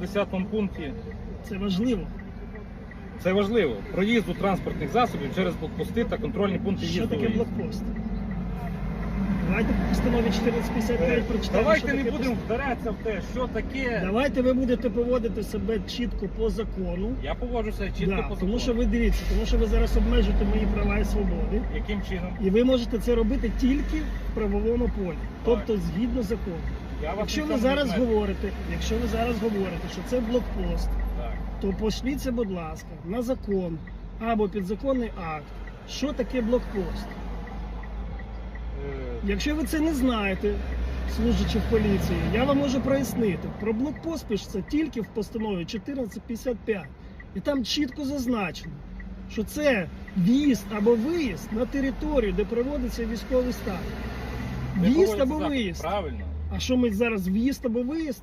10 пункті. Це важливо. Це важливо. Проїзду транспортних засобів через блокпости та контрольні пункти Що в'їзду. таке блокпост? Давайте по постанові 1455 Е, прочитаємо. Давайте що не таке будемо пост- вдаратися в те, що таке. Давайте ви будете поводити себе чітко по закону. Я поводжуся чітко Да, по тому що ви дивіться, тому що ви зараз обмежуєте мої права і свободи. Яким чином? І ви можете це робити тільки в правовому полі, тобто згідно закону. Я вас Якщо ви не зараз знаю. говорите, якщо ви зараз говорите, що це блокпост, Так. то пошліться, будь ласка, на закон або підзаконний акт. Що таке блокпост? Е, Якщо ви це не знаєте, служачи в поліції, я вам можу прояснити. Про блокпост пишеться тільки в постанові 1455. І там чітко зазначено, що це в'їзд або виїзд на територію, де проводиться військовий стан. не В'їзд або виїзд. Правильно. А що ми зараз в'їзд або виїзд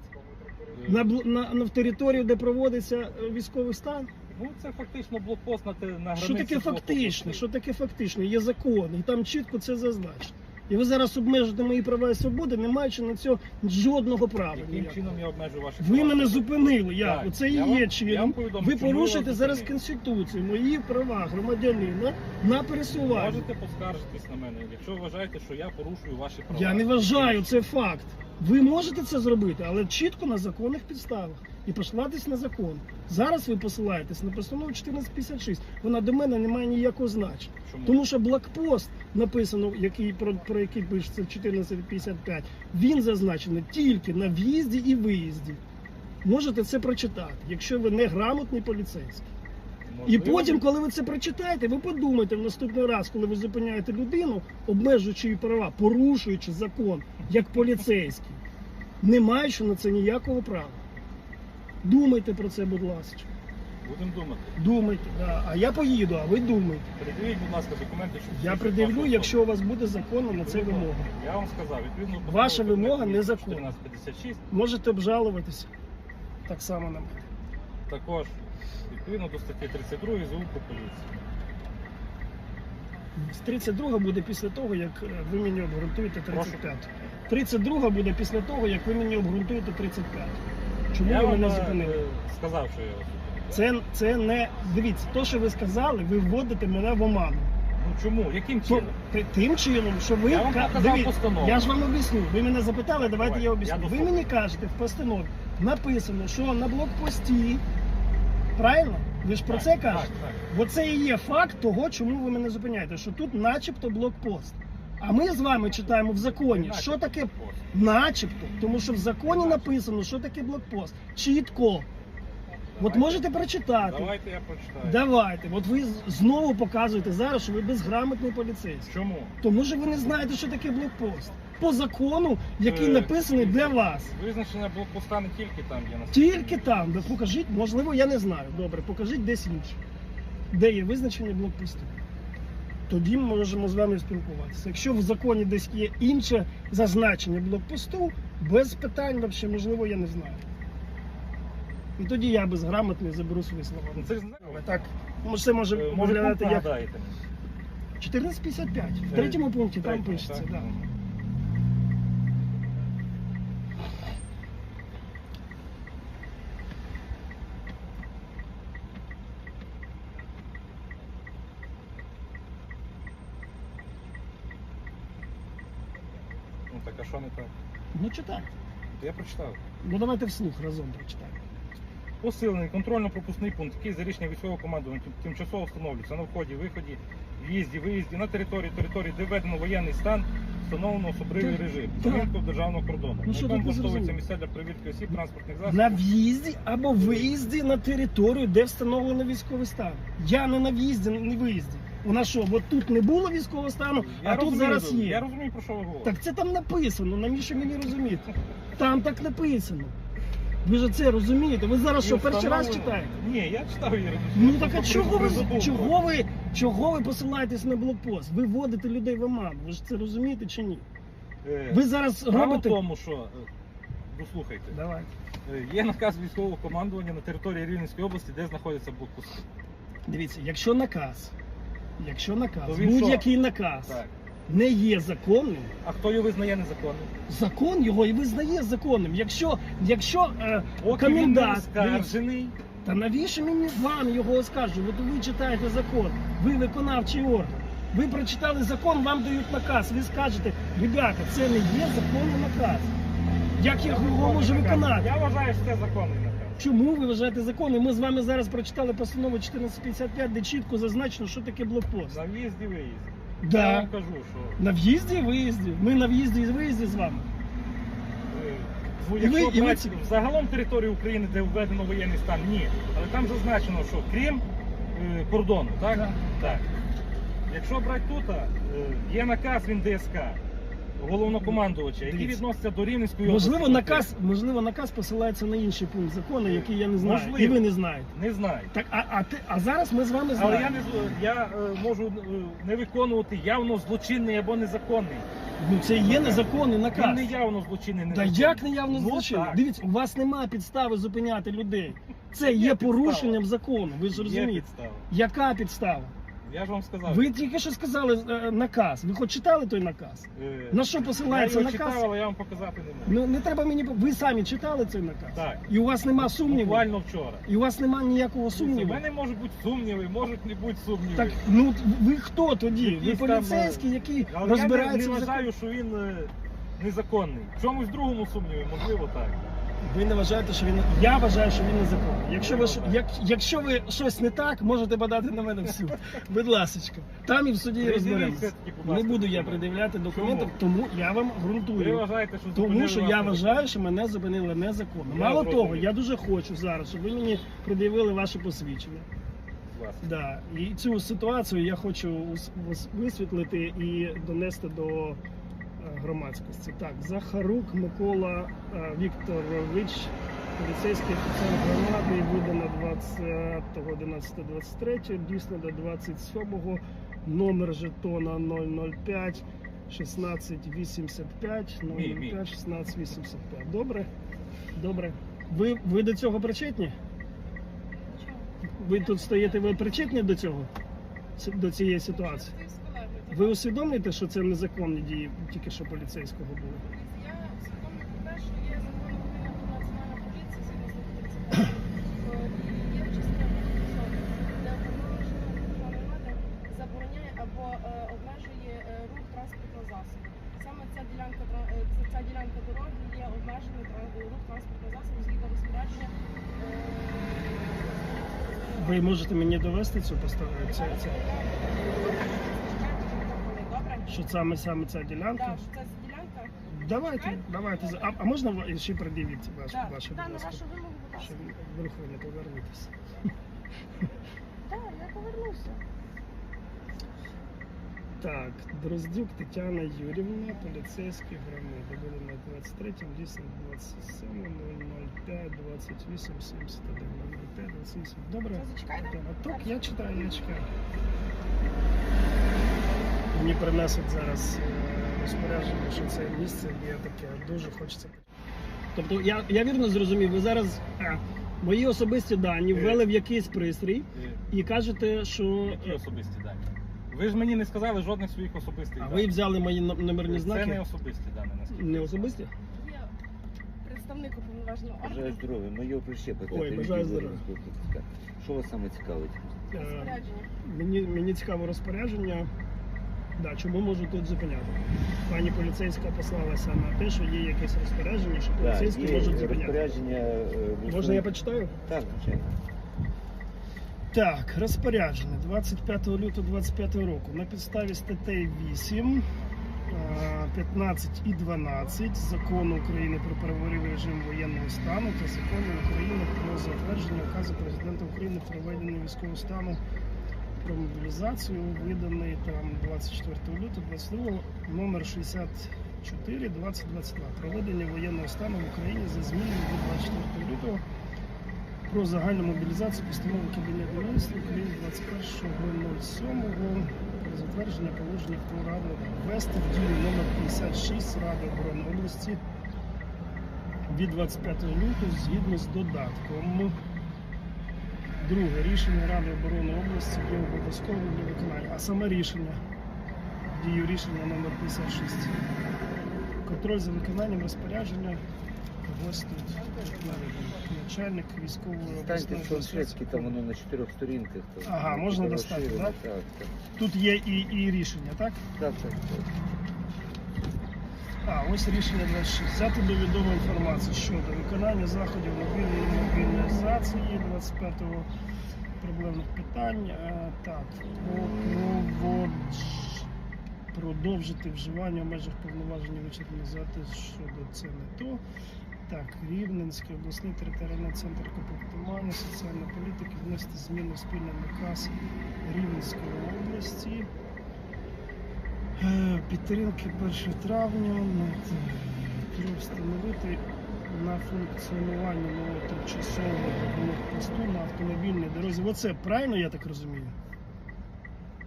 на, бл- на, на в територію, де проводиться е, військовий стан? Ну, це фактично блокпост на, те- на границі. Що таке фактично? Що таке фактично? Є закон, і там чітко це зазначено. І ви зараз обмежуєте мої права і свободи, не маючи на цього жодного права. Яким чином я обмежу ваші Ви мене зупинили. Як? Так, Оце і я вам- є я вам чином. повідомлю, Ви чому я порушуєте зараз конституцію, мої права громадянина на пересування. Можете поскаржитись на мене, якщо вважаєте, що я порушую ваші права. Я не вважаю, це факт. Ви можете це зробити, але чітко на законних підставах і послатись на закон. Зараз ви посилаєтесь на постанову 1456. Вона до мене не має ніякого значення. Чому? Тому що блокпост написано, який про, про який пишеться в 1455, він зазначений тільки на в'їзді і виїзді. Можете це прочитати, якщо ви не грамотний поліцейський. І потім, коли ви це прочитаєте, ви подумайте в наступний раз, коли ви зупиняєте людину, обмежуючи її права, порушуючи закон як поліцейський, не маючи на це ніякого права. Думайте про це, будь ласка. Будемо думати. Думайте, да. а я поїду, а ви думайте. Придивіть, будь ласка, документи, що Я придивлю, якщо у вас буде законно на це вимога. Я вам сказав, відповідно до Ваша постанови вимога Кабінету незаконна. 1456, Можете обжалуватися так само на мене. також відповідно до статті 32 ЗУ про поліції. З 32 буде після того, як е, ви мені обґрунтуєте 35. 32 буде після того, як ви мені обґрунтуєте 35. Чому я мене е, зупинили? сказав, що я вас. Це, це не дивіться, то, що ви сказали, ви вводите мене в оману. Ну чому? Яким чином? ти- тим чином, що ви Я вам ка- показав диві- постанову. Я ж вам об'ясню. Ви мене запитали, давайте Давай, я я об'ясню. ви дослухаю. мені кажете в постанові написано, що на блокпості. Правильно? Ви ж про це так, кажете? так. Бо це і є факт того, чому ви мене зупиняєте, що тут начебто блокпост. А ми з вами читаємо в законі, що таке начебто, тому що в законі написано, що таке блокпост. Чітко. От можете прочитати. Давайте я прочитаю. Давайте. От ви знову показуєте зараз, що ви безграмотний поліцейський. Чому? Тому що ви не знаєте, що таке блокпост. По закону, який Е, написаний для вас. Визначення блокпоста не тільки там є на Тільки там, де покажіть, можливо, я не знаю. Добре, покажіть десь інше. Де є визначення блокпосту. Тоді ми можемо з вами спілкуватися. Якщо в законі десь є інше зазначення блокпосту, без питань, взагалі, можливо, я не знаю. І тоді я безграмотний заберу свої слова. Ну, Це ж так, може, це може Е, виглядати як 1455. В Е, третьому пункті там пишеться. так? Да. Так, а що не так? Ну читайте. Я прочитав. Ну давайте вслух разом прочитаємо. Посилений контрольно-пропускний пункт, який за рішення військового командування тимчасово встановлюється на вході, виході, в'їзді, виїзді на території, території, де введено воєнний стан, встановлено особливий Так, режим, перевірку державного кордону. Ну, на що якому тут не влаштовуються зрозуміло? місця для перевірки осіб, транспортних засобів. На в'їзді або виїзді на територію, де встановлено військовий стан. Я не на в'їзді, не виїзді. У нас що, от тут не було військового стану, Я а тут розумію, зараз є. Я розумію, про що ви говорите. Так це там написано, навіщо мені розуміти? Там так написано. Ви ж це розумієте? Ви зараз що, перший раз читаєте? Ні, я читав її. Ну так а чого ви, чого ви, чого ви посилаєтесь на блокпост? Ви вводите людей в оману. Ви ж це розумієте чи ні? Е, Ви зараз Справа в робите. тому, що е, дослухайте, Давайте. е, є наказ військового командування на території Рівненської області, де знаходяться блокпости. Дивіться, якщо наказ, якщо наказ, То він будь-який наказ. Так. не є законним, А хто його визнає незаконним? закон його і визнає законним. Якщо, якщо е, Поки він не комендант, дивіться, оскаржений, та навіщо мені вам його оскаржувати? Ви читаєте закон, ви виконавчий орган. Ви прочитали закон, вам дають наказ. Ви скажете, ребята, це не є законний наказ. Як я його можу виконати? Я вважаю, що це законний. Чому ви вважаєте законним? Ми з вами зараз прочитали постанову 1455, де чітко зазначено, що таке блокпост. На в'їзді виїзді. Я вам кажу, що На в'їзді і виїзді. Ми на в'їзді і виїзді з вами. ну, І якщо і брати ці- загалом територію України, де введено воєнний стан, ні. Але там зазначено, що крім е, кордону, так? Так. Так. Якщо брати тут, е, є наказ він ДСК, головнокомандувача, який Дивіться. відноситься до Рівненської Можливо, наказ, можливо, наказ посилається на інший пункт закону, який я не знаю. Можливо. І ви не знаєте. Не знаю. Так, а, а, ти, а зараз ми з вами Але я знаємо. не з- я е, можу е, не виконувати явно злочинний або незаконний. Ну це і є незаконний Він наказ. не явно злочинний Та незаконний. як не явно Ну, злочин? так. Дивіться, у вас немає підстави зупиняти людей. Це Є є порушенням закону. Ви ж Є розумієте? підстава. Яка підстава? Я ж вам сказав. Ви тільки що сказали е, наказ. Ви хоч читали той наказ? е, На що посилається я його наказ? читав, але я вам показати не можу. Ну не треба мені. Ви самі читали цей наказ? Так. І у вас нема сумніву? Буквально вчора. І у вас нема ніякого У сумніву? мене можуть бути сумніви, можуть не бути сумніви. Так, ну ви хто тоді? Ви Якісь там, поліцейський, який Але я не, розбирається не в вважаю, законі? що він е, незаконний. В чомусь другому сумніві, можливо, так. Ви не вважаєте, що він я вважаю, що він незаконний. Якщо ви що- як, якщо ви щось не так, можете подати на мене в суд. Будь ласочка. Там і в суді Придивіть розберемося. все-таки, будь Не ласка, буду я документи. пред'являти документи, тому я вам Ви ґрунтую. вважаєте, що Тому зупинили що я вважаю, що мене зупинили незаконно. Я Мало зрозумів. того, я дуже хочу зараз, щоб ви мені пред'явили ваше посвідчення. Да. І цю ситуацію я хочу ус- ус- висвітлити і донести до громадськості. Так, Захарук Микола е, Вікторович, поліцейський офіцер громади, видано 20.11.23, дійсно до 27-го, номер жетона 005 1685 Мій, мій. 005 1685. Добре? Добре. Ви, ви до цього причетні? Ви тут стоїте, ви причетні до цього? До цієї ситуації? Ви усвідомлюєте, що це незаконні дії тільки що поліцейського були? Я свідомо про те, що є закон України про національну поліцію, згідно з 35, і є частина де державна влада забороняє або е, обмежує е, рух транспортного засобу. Саме ця ділянка е, ця- ділянка дороги є обмежений тра- рух транспортного засобу згідно розпорядження. Ви можете мені довести цю постанову? Це, це, Добре? що саме саме ця ділянка? Так, що це ділянка. Давайте, давайте. А, а можна ви- ще пред'явити ваш, Так, ваші, так, будь на ласка? вашу вимогу, будь ласка. Щоб вдруг ви не повернутися. Так, я повернуся. Так, Дроздюк Тетяна Юрівна, поліцейський громади. Буде на 23 дійсно 27 005 28 71 005 28. Добре. Ви зачекайте. Тетяна. Так, я читаю, я чекаю. Мені принесуть зараз е, розпорядження, що це місце є таке, дуже хочеться. Тобто я, я вірно зрозумів, ви зараз е, мої особисті дані ввели в якийсь пристрій Е, і кажете, що. Які особисті дані? Ви ж мені не сказали жодних своїх особистих А даних. ви взяли мої ном- номерні Це не особисті дані, наскільки. Не особисті? Є представник уповноваженого Бажаю здоров'я, ми його прищепити. Ой, бажаю здоров'я. Що вас саме цікавить? Е, Розпорядження. Мені, мені цікаво розпорядження. Да, чому можу тут зупиняти? Пані поліцейська послалася на те, що є якесь розпорядження, що поліцейські є можуть зупиняти. розпорядження. е, Можна я почитаю? Так, звичайно. Так, розпорядження 25 лютого 25 року на підставі статей 8, е, 15 і 12 закону України про правовий режим воєнного стану та закону України про затвердження указу президента України про введення військового стану про мобілізацію, виданий там 24 лютого 22 номер 64 2022 проведення воєнного стану в Україні за зміною від 24 лютого про загальну мобілізацію постанови Кабінету міністрів України 21.07 про затвердження положення про раду ввести в дію номер 56 Ради оборони області від 25 лютого згідно з додатком. Друге рішення Ради оборони області є обов'язковим для виконання. А саме рішення дію рішення номер 56. Контроль за виконанням розпорядження. Ось тут начальник військової Станьте обласної там воно на чотирьох сторінках. Ага, можна достати. Так, так. Тут є і, і рішення, так? Так, так, так. А, ось рішення 26. Взяти до відома інформацію щодо виконання заходів мобільної мобілізації 25-го проблемних питань. Е, Так, продовжити вживання в межах повноважень вичерпні запис щодо це не то. Так, Рівненський обласний територіальний центр комплектування, соціальної політики внести зміни в спільний наказ Рівненської області. Е, Підтримки 1 травня треба встановити на функціонування нового тимчасового блокпосту на автомобільній дорозі. Оце правильно я так розумію?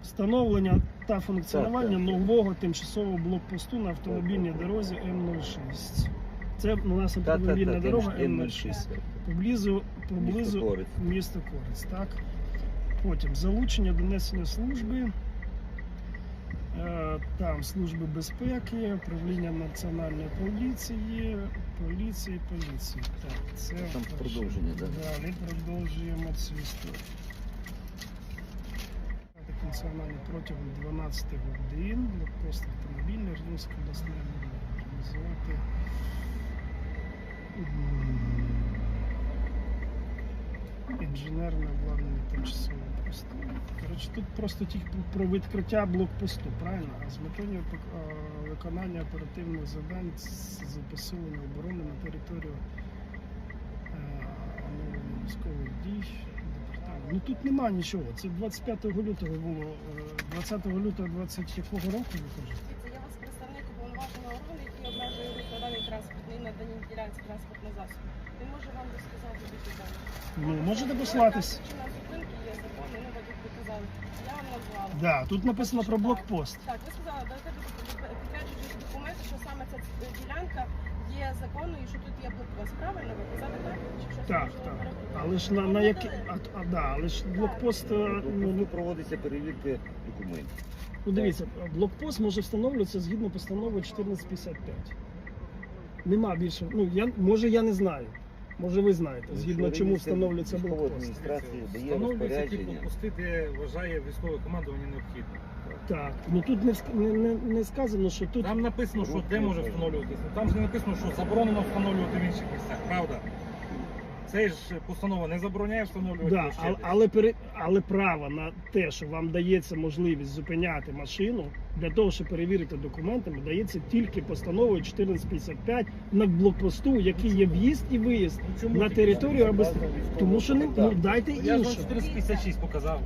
Встановлення та функціонування нового тимчасового блокпосту на автомобільній дорозі М06. Це у нас автомобільна дорога М- М06. М06. Поблизу, поблизу Місто Корець. так. Потім залучення до несення служби. Е, Там служби безпеки, управління національної поліції, поліції, поліції. Так, це Там перше. продовження, так? Далі продовжуємо цю історію. Так, протягом 12 годин, блокпост автомобільний, Рівненська обласна організувати. Інженерне обладнання тимчасового посту. Коротше, тут просто тільки про відкриття блокпосту, правильно? А з метою е, виконання оперативних завдань з посилення оборони на територію е, військових дій. Ну тут нема нічого. Це 25 лютого було. е, 20 лютого 20 якого року ви кажете? Дивіться, я вас представник уповноваженого органу, який обмежує рух на даній наданій ділянці транспортного засобу. Він може вам розказати більше даних. Ну, можете послатись. Причина зупинки є закони, ну ви тут показали. Я вам назвала. Да, тут написано про блокпост. Так, ви сказали, дайте підтверджуючи документи, що саме ця ділянка є законною і що тут є блокпост. Правильно ви казали так? Чи щось Так, можливо так. Але ж на, на які. А, а, да, але ж блокпост. е, Ну, Ну, проводиться перевірка документів. Ну дивіться, блокпост може встановлюватися згідно постанови 1455. Нема більше. Ну я може я не знаю. Може ви знаєте, згідно чому встановлюється блокпост. адміністрація дає Встановлюються ті розпорядження. блокпости, де вважає військове командування необхідно. Так, ну тут не, не, не, не сказано, що тут. Там написано, що де може встановлюватися. Там ж не написано, що заборонено встановлювати в інших місцях, правда? Це ж постанова не забороняє встановлювати. Да, але, але, пере- але право на те, що вам дається можливість зупиняти машину для того, щоб перевірити документами, дається тільки постановою 1455 на блокпосту, який є в'їзд і виїзд Ну, чому на територію або тому, що не ну, дайте Я ж вам інше. 456 показав.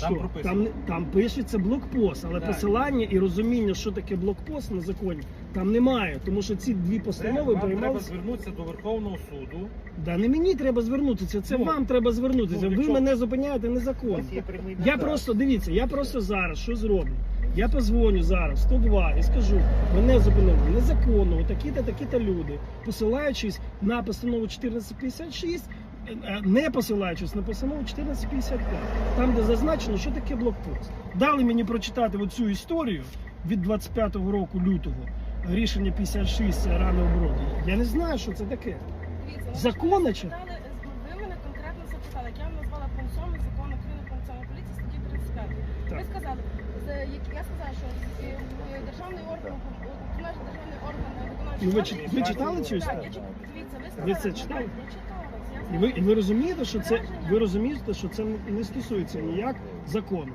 Там Що? прописано. Там, там пишеться блокпост, але Так. посилання і розуміння, що таке блокпост на законі, там немає. Тому що ці дві постанови вам треба звернутися до Верховного суду. Да не мені треба звернутися, це Ну, вам треба звернутися. ну, Ви якщо- мене зупиняєте незаконно. Ось є прямий Я наказ. просто дивіться, я просто зараз що зроблю? Я позвоню зараз 102 і скажу, мене зупинили незаконно, такі-то, такі-то люди, посилаючись на постанову 1456, е, е, не посилаючись на постанову 1455, там, де зазначено, що таке блокпост. Дали мені прочитати оцю історію від 25 року лютого, рішення 56 це рано оброді. Я не знаю, що це таке. Ну, Закони чи? Ви мене конкретно запитали, як я вам назвала пункт 7 закону України про національну поліцію статті 35. Ви сказали, з- я сказала, що е, державний орган, наш державний орган виконавчий Ну, ви чи- ви читали цю Так, я чит- дивіться, ви Ви це так, читали? Я читала вас, І ви, і ви розумієте, що це ви розумієте, що це не стосується ніяк закону.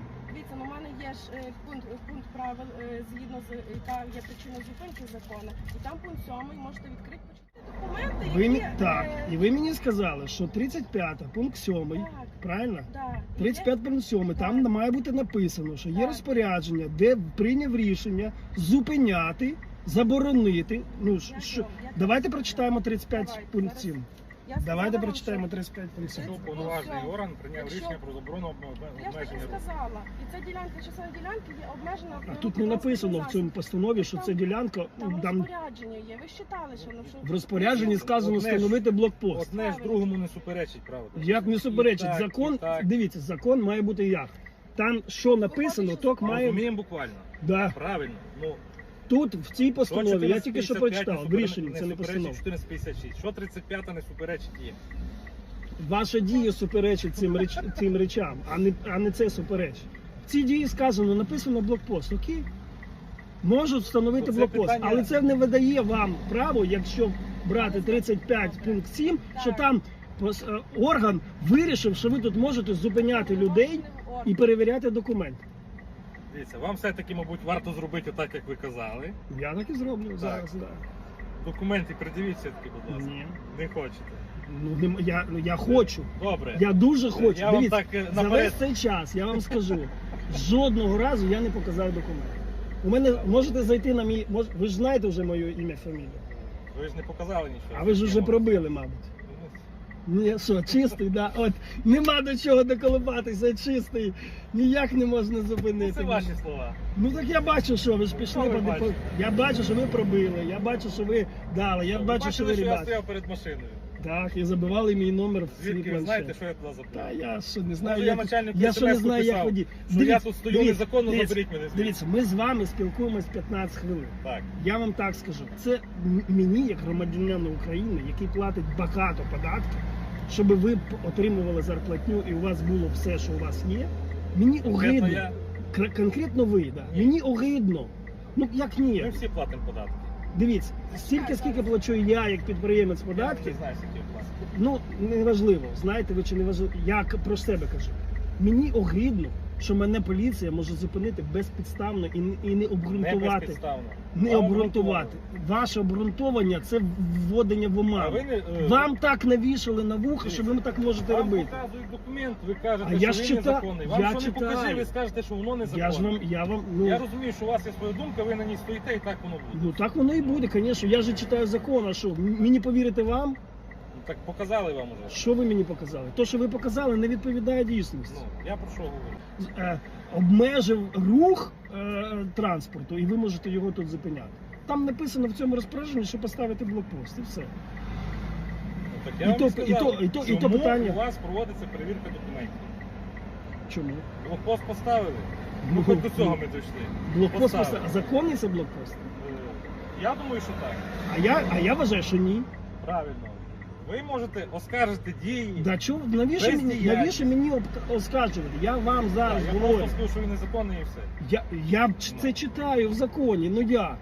Дивіться, ну, у мене є ж е, пункт, пункт правил, е, згідно з яка є причина зупинки закону. І там пункт 7, можете відкрити, почитати документи, Ви які... мі- так, е, і ви мені сказали, що 35 пункт 7, Так, правильно? да. І 35 пункт 7, там Так. має бути написано, що є Так. розпорядження, де прийняв рішення зупиняти, заборонити. Ну Я що, вам- що? я- давайте прочитаємо 35 Давайте, пункт зараз. 7. Давайте прочитаємо що- 35 пункт 7. Ну, повноважний орган прийняв Якщо- рішення про заборону об- Я ж так і обмеження руху. сказала. І ця ділянка, частина ділянки є обмежена. А тут не написано в цьому постанові, що це ділянка Там там розпорядження є. Ви ж читали, що ну, що в розпорядженні сказано Одне ж- встановити блокпост. Одне ж другому не суперечить, правда? Як не І суперечить так, закон, так. дивіться, закон має бути як. Там що написано, ток має. Розуміємо буквально. Да. Правильно. Ну, Тут в цій постанові, я тільки що прочитав, в рішенні, це не постанова. 1456. Що 35 не суперечить їм? Ваша дія суперечить цим, реч... цим речам, а не, а не це суперечить. В цій дії сказано, написано блокпост. Окей. Можуть встановити Ну, це блокпост, питання- але це не видає вам право, якщо брати 35 пункт 7, що там пос- е, орган вирішив, що ви тут можете зупиняти людей і перевіряти документи. Дивіться, вам все-таки, мабуть, варто зробити так, як ви казали. Я так і зроблю зараз. Да. Документи придивіть все-таки, будь ласка. Ні. Не хочете. Ну, нема- я, ну, я хочу. Добре. Я дуже хочу. Я вам Дивіться, так е, за наперед весь цей час я вам скажу, жодного разу я не показав документ. У мене можете зайти на мій. мож- ви ж знаєте вже моє ім'я, фамілію. Ви ж не показали нічого. А ви ж вже пробили, мабуть. Ні, що, чистий, да? От нема до чого доколупатися, чистий. Ніяк не можна Ну, зупинити. Це ваші слова. Ну так я бачу, що ви ж пішли Що ви по бачите? Я бачу, що ви пробили, я бачу, що ви дали, я бачу, що ви бачили, що я ребята. стояв перед машиною. Так, і забивали мій номер в Звідки ви знаєте, що я туди Та я що не знаю, Може, я як... начальнику я що не SMS знаю, як написав. Що я тут стою незаконно, заберіть мене звідси. Дивіться, ми з вами спілкуємось 15 хвилин. Так. Я вам так скажу, це м- мені, як громадянину України, який платить багато податків, щоб ви п- отримували зарплатню і у вас було все, що у вас є. Мені Конкретно огидно. я. Кр- Конкретно ви, да. Мені огидно. Ну як ні? Ми всі платимо податки. Дивіться, стільки скільки плачу я як підприємець податків, ну неважливо, знаєте ви чи не важливо. Я про себе кажу. Мені огидно, що мене поліція може зупинити безпідставно і, і не Не обґрунтувати. безпідставно. Не Вам обґрунтувати. Ваше обґрунтування це вводення в А оману. ви не... е, Вам так навішали на вуха, що ви так можете Вам робити. показують документ, ви кажете, А що я ж він чита- незаконний. Вам я що не читаю. покажи, ви скажете, що воно незаконне. Я ж вам, я вам, ну, Я розумію, що у вас є своя думка, ви на ній стоїте і так воно буде. ну так воно і буде, звісно. Я ж читаю закон, а що? М- Мені повірити вам? Так показали вам уже. Що ви мені показали? То, що ви показали, не відповідає дійсності. Ну, я про що говорю? Е, обмежив рух е, транспорту, і ви можете його тут зупиняти. Там написано в цьому розпорядженні, що поставити блокпост, і все. Ну, так я І вам то- і сказав, то- і то- і то питання. у вас проводиться перевірка документів. Чому? Блокпост поставили, ну хоч до цього ми дійшли. Блокпост Поставили. поставили. Законний це блокпост? Е, Я думаю, що так. А я, а я вважаю, що ні. Правильно. Ви можете оскаржити дії. Да чого навіщо мені, навіщо мені об- оскаржувати? Я вам Так, зараз я говорю. просто скажу, що незаконний і все. Я, я ч- це читаю в законі. Ну як?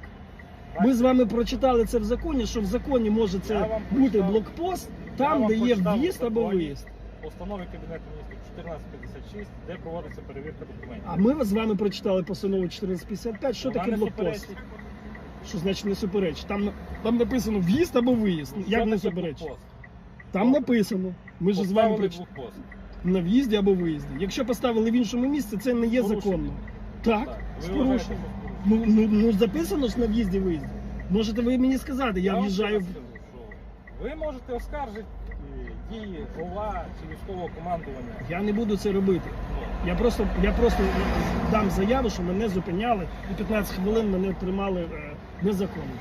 Ми з вами прочитали це в законі, що в законі може Я це вам бути прочитав. блокпост, там, вам де є прочитав в'їзд в або законі. виїзд. Постанови Кабінету міністрів 1456, де проводиться перевірка документів. А ми з вами прочитали постанову 1455. Що Вона таке не блокпост? суперечить. Що значить не суперечить? Там, там написано в'їзд або виїзд. Ну, Як не таке суперечить? блокпост? Там написано. Ми ж з вами Поставили прочитали. На в'їзді або виїзді. Якщо поставили в іншому місці, це не є Порушення. законно. Так, Так. з Ви вважаєте, порушенням. що Ну, ну, ну записано ж на в'їзді виїзді. Можете ви мені сказати, я вам в'їжджаю в. ще раз скажу, що Ви можете оскаржити е, дії ОВА чи військового командування. Я не буду це робити. Ну, Я просто, я просто дам заяву, що мене зупиняли і 15 хвилин мене тримали е, незаконно.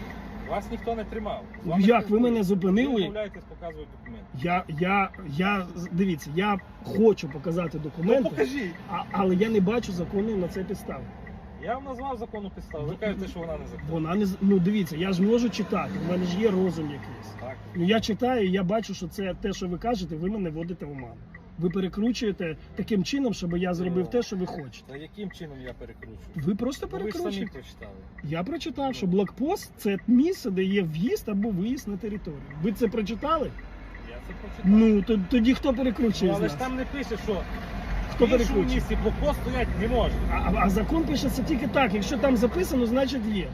Вас ніхто не тримав. Ну, як? Ви мене зупинили? Ви відмовляєтесь показувати документи. Я, я, я, дивіться, я хочу показати Ну документи, покажіть. а, але я не бачу законної на це підстави. Я вам назвав законну підставу. Ви кажете, що вона не законна. Вона не з- ну дивіться, я ж можу читати, в мене ж є розум якийсь. Так. Ну я читаю, і я бачу, що це те, що ви кажете, ви мене водите в оману. Ви перекручуєте таким чином, щоб я зробив те, що ви хочете. Та яким чином я перекручую? Ви просто Ну, ви ж самі перекручуєте. прочитали. Я прочитав, що блокпост це місце, де є в'їзд або виїзд на територію. Ви це прочитали? Я це прочитав. Ну то- тоді хто Ну, перекручує з але нас? ж там не пише, що Хто в іншому перекручує? місці блокпост стоять не може. А, а закон пишеться тільки так. Якщо там записано, значить є.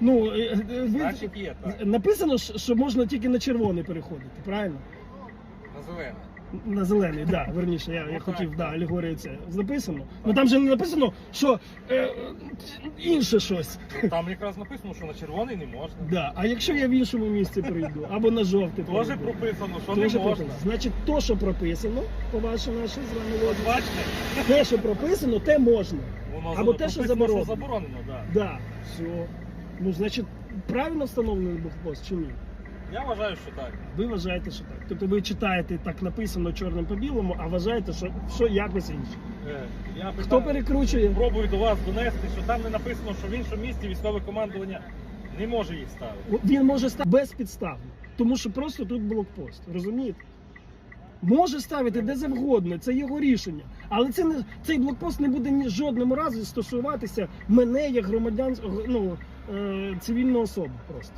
Ну е, е, ви Значить є так. написано, що що можна тільки на червоний переходити, правильно? На зелене. На зелений, да, верніше, я, я хотів, да, алегорія це написано. Ну там же не написано, що е, інше щось. Там якраз написано, що на червоний не можна. Да. А якщо я в іншому місці прийду, або на жовтий Теж прийду, прописано, що не можна. прописано. Значить, то, що прописано, по вашій нашій з вами логіці, бачите, те, що прописано, те можна. воно Або те, що прописано, заборонено. заборонено, да. Да, все. Ну, значить, правильно встановлений блокпост чи ні? Я вважаю, що так. Ви вважаєте, що так. Тобто ви читаєте так написано чорним по білому, а вважаєте, що, що якось інше. Е, Я Хто питаю- перекручує? Пробую до вас донести, що там не написано, що в іншому місті військове командування не може їх ставити. Він може стати безпідставно, тому що просто тут блокпост. Розумієте? Може ставити де завгодно, це його рішення. Але це не цей блокпост не буде ні жодному разі стосуватися мене як громадян ну, е, цивільну особу просто.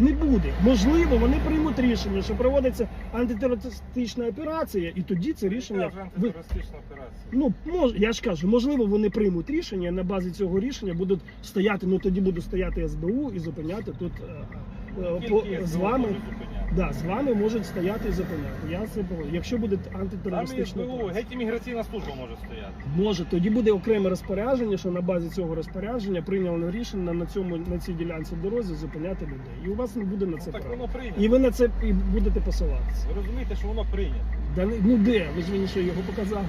Не буде. Можливо, вони приймуть рішення, що проводиться антитерористична операція, і тоді це рішення. Ви- антитерористична операція. Ну, мож, я ж кажу, можливо, вони приймуть рішення, на базі цього рішення будуть стояти, ну тоді буде стояти СБУ і зупиняти тут е, е, Тільки по, СБУ з вами. може зупиняти. Да, з вами можуть стояти і зупиняти. Я це погоджую. Якщо буде Там антитерористична СБУ, операція. геть імміграційна служба може стояти. може, тоді буде окреме розпорядження, що на базі цього розпорядження прийняли рішення на цьому на цій ділянці дорозі зупиняти людей. І у вас не буде на Ну, це так права. воно прийнято. І ви на це і будете посилатися. Ви розумієте, що воно прийнято. Да, не- ну де? Ви ж мені що його показали?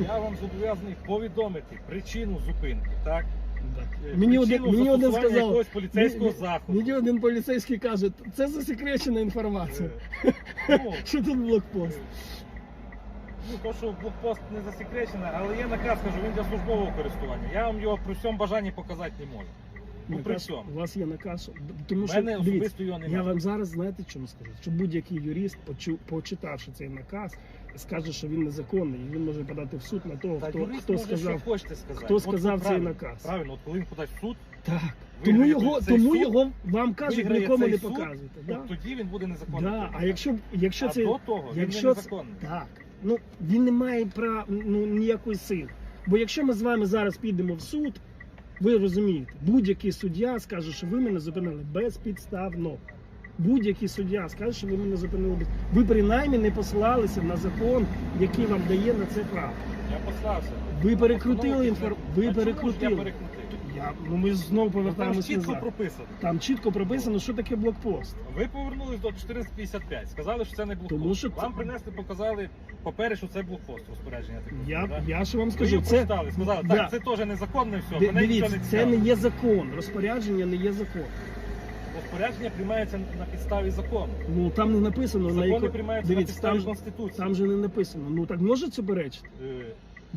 Я вам зобов'язаний повідомити причину зупинки, так? Е, Мені один, мені один сказав, поліцейського Мені- заходу. Мені один поліцейський каже, це засекречена інформація. Е, ну, Що тут блокпост? Ну, то, що блокпост не засекречений, але є наказ, кажу, він для службового користування. Я вам його при всьому бажанні показати не можу. Ну, при Наказ- всьому. у вас є наказ. Тому що мене дивіться, особисто його я немає. вам зараз знаєте, чому скажу? Що будь-який юрист, почу- почитавши цей наказ, скаже, що він незаконний, і він може подати в суд на того, Та хто, юрист хто може, сказав. що хочете сказати. хто От сказав цей правильно, наказ. Правильно, от коли він подасть в суд, Так. виграє Тому його, цей тому суд, його вам кажуть, виграє нікому цей не суд, показуйте. Да? от тоді він буде незаконний. Да. А якщо, якщо а це до того він якщо не це- незаконний. Так. Ну він не має прав, ну ніякої сили. Бо якщо ми з вами зараз підемо в суд, ви розумієте, будь-який суддя скаже, що ви мене зупинили безпідставно. Будь-який суддя скаже, що ви мене зупинили. Ви принаймні не посилалися на закон, який вам дає на це право. Я послався. Ви перекрутили інформацію. Ви Я перекрутили. Я... Ну ми знову Ну, Там повертаємося чітко назад. прописано. Там чітко прописано, що таке блокпост. Ви повернулись до 1455, сказали, що це не блокпост. Тому що це- Вам принесли, показали папери, що це блокпост розпорядження. таке, Я, да? я ще вам скажу, його це прочитали, сказали, Да. це теж незаконне все, Ди- мене нічого Дивіться, не це цікавить. не є закон. Розпорядження не є закон. Розпорядження приймається на підставі закону. Ну там не написано на Закони яко... приймаються на Дивіться, підставі там, Конституції. там же не написано. Ну так може суперечити? Е,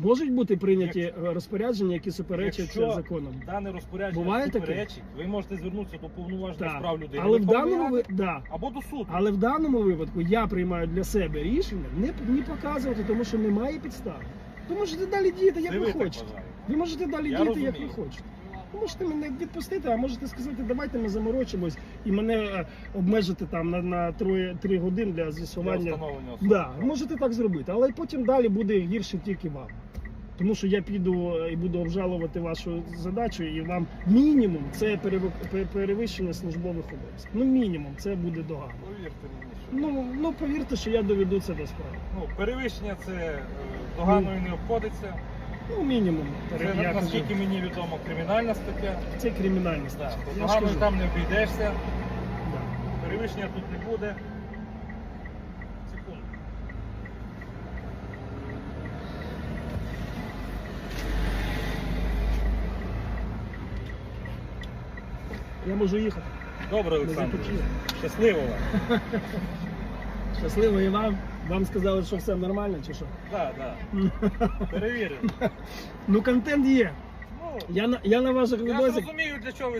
Можуть бути прийняті е, розпорядження, які суперечать Якщо законам. Дане розпорядження Буває таке? суперечить, ви можете звернутися до повноважених Так. справ людини. Але в Верховної даному ви... Да. або до суду. Але в даному випадку я приймаю для себе рішення не, не показувати, тому що немає підстави. Ви можете далі діяти, як Це ви ви так хочете. вважаєте. Ви можете далі Я діяти, як ви розумію. хочете. Можете мене відпустити, а можете сказати, давайте ми заморочимось і мене е, обмежити там на, на троє, три години для з'ясування. Да, можете так зробити, але потім далі буде гірше тільки вам. Тому що я піду е, і буду обжалувати вашу задачу, і вам мінімум це переви- пе- перевищення службових обов'язків. Ну мінімум це буде догана. Повірте мені, що Ну ну повірте, що я доведу це до справи. ну, перевищення це е, доганою не обходиться. Ну мінімум. Кажу, наскільки мені відомо кримінальна стаття. це кримінальна Да, стаття. то Я ж там не обійдешся, да. перевищення тут не буде. Секунду. Я можу їхати. Добре, Олександр. Щасливо вам. Щасливо і вам. Вам сказали, що все нормально, чи що? Так, так. Перевіримо. Ну контент є. Ну, Я на я на ваших я відосик. відосах розумію, для чого ви